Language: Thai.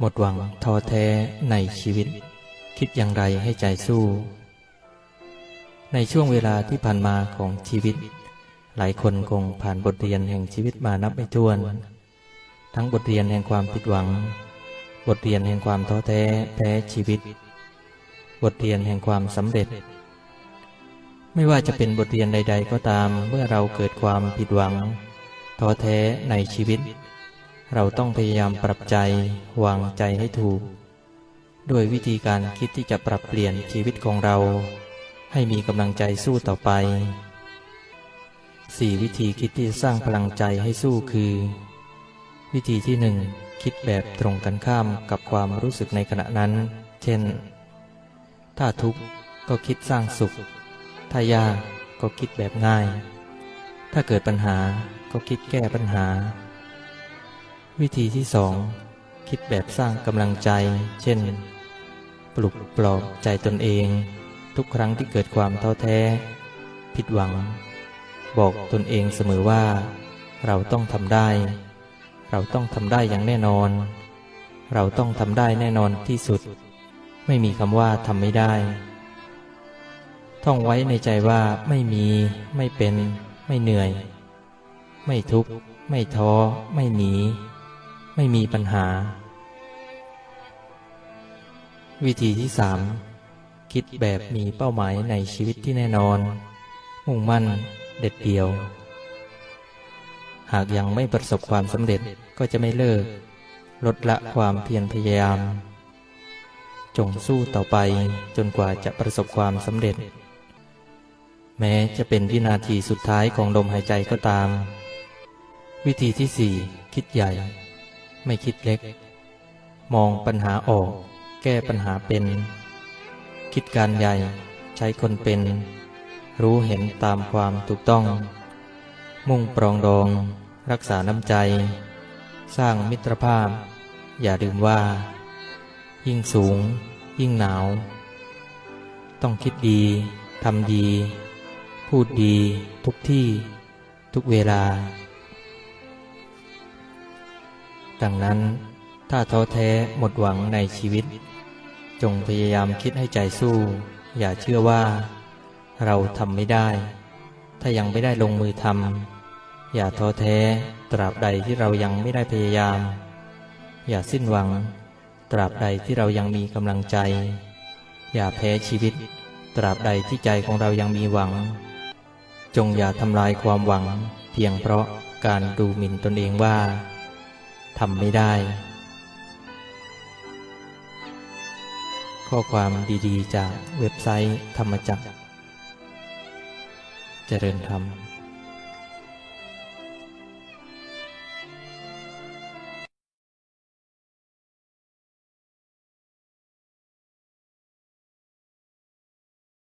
หมดหวังท้อแท้ในชีวิต คิดอย่างไรให้ใจสู้ ในช่วงเวลาที่ผ่านมาของชีวิต หลายคนคงผ่านบทเรียนแห่งชีวิตมานับไม่ถ้วน ทั้งบทเรียนแห่งความผิดหวัง บทเรียนแห่งความท้อแท้แพ้ชีวิต บทเรียนแห่งความสำเร็จ ไม่ว่าจะเป็นบทเรียนใด ๆ ก็ตามเมื่อเราเกิดความผิดหวังท้อแท้ในชีวิต เราต้องพยายามปรับใจวางใจให้ถูก ด้วยวิธีการคิดที่จะปรับเปลี่ยนชีวิตของเรา ให้มีกำลังใจสู้ต่อไป 4 วิธีคิดที่จะสร้างพลังใจให้สู้คือ วิธีที่หนึ่งคิดแบบตรงกันข้ามกับความรู้สึกในขณะนั้น เช่น ถ้าทุกข์ก็คิดสร้างสุข ถ้ายากก็คิดแบบง่าย ถ้าเกิดปัญหาก็คิดแก้ปัญหา วิธีที่สองคิดแบบสร้างกำลังใจ เช่น ปลุกปลอบใจตนเอง ทุกครั้งที่เกิดความท้อแท้ ผิดหวัง บอกตนเองเสมอว่า เราต้องทำได้ เราต้องทำได้อย่างแน่นอน เราต้องทำได้แน่นอนที่สุด ไม่มีคำว่าทำไม่ได้ ท่องไว้ในใจว่าไม่มี ไม่เป็น ไม่เหนื่อย ไม่ทุกข์ ไม่ท้อ ไม่หนี ไม่มีปัญหา วิธีที่สามคิดแบบมีเป้าหมายในชีวิตที่แน่นอน มุ่งมั่น เด็ดเดี่ยว หากยังไม่ประสบความสำเร็จก็จะไม่เลิก ลดละความเพียรพยายาม จงสู้ต่อไปจนกว่าจะประสบความสำเร็จ แม้จะเป็นวินาทีสุดท้ายของลมหายใจก็ตาม วิธีที่สี่คิดใหญ่ ไม่คิดเล็ก มองปัญหาออก แก้ปัญหาเป็น คิดการใหญ่ ใช้คนเป็น รู้เห็นตามความถูกต้อง มุ่งปรองดอง รักษาน้ำใจ สร้างมิตรภาพ อย่าลืมว่า ยิ่งสูง ยิ่งหนาว ต้องคิดดีทำดี พูดดี ทุกที่ ทุกเวลา ดังนั้นถ้าท้อแท้หมดหวังในชีวิต จงพยายามคิดให้ใจสู้ อย่าเชื่อว่า เราทำไม่ได้ ถ้ายังไม่ได้ลงมือทำอย่าท้อแท้ตราบใดที่เรายังไม่ได้พยายาม อย่าสิ้นหวัง ตราบใดที่เรายังมีกำลังใจ อย่าแพ้ชีวิต ตราบใดที่ใจของเรายังมีหวัง จงอย่าทำลายความหวัง เพียงเพราะการดูหมิ่นตนเองว่า ทำไม่ได้ ข้อความดีๆ จากเว็บไซต์ธรรมจักรเจริญธรรม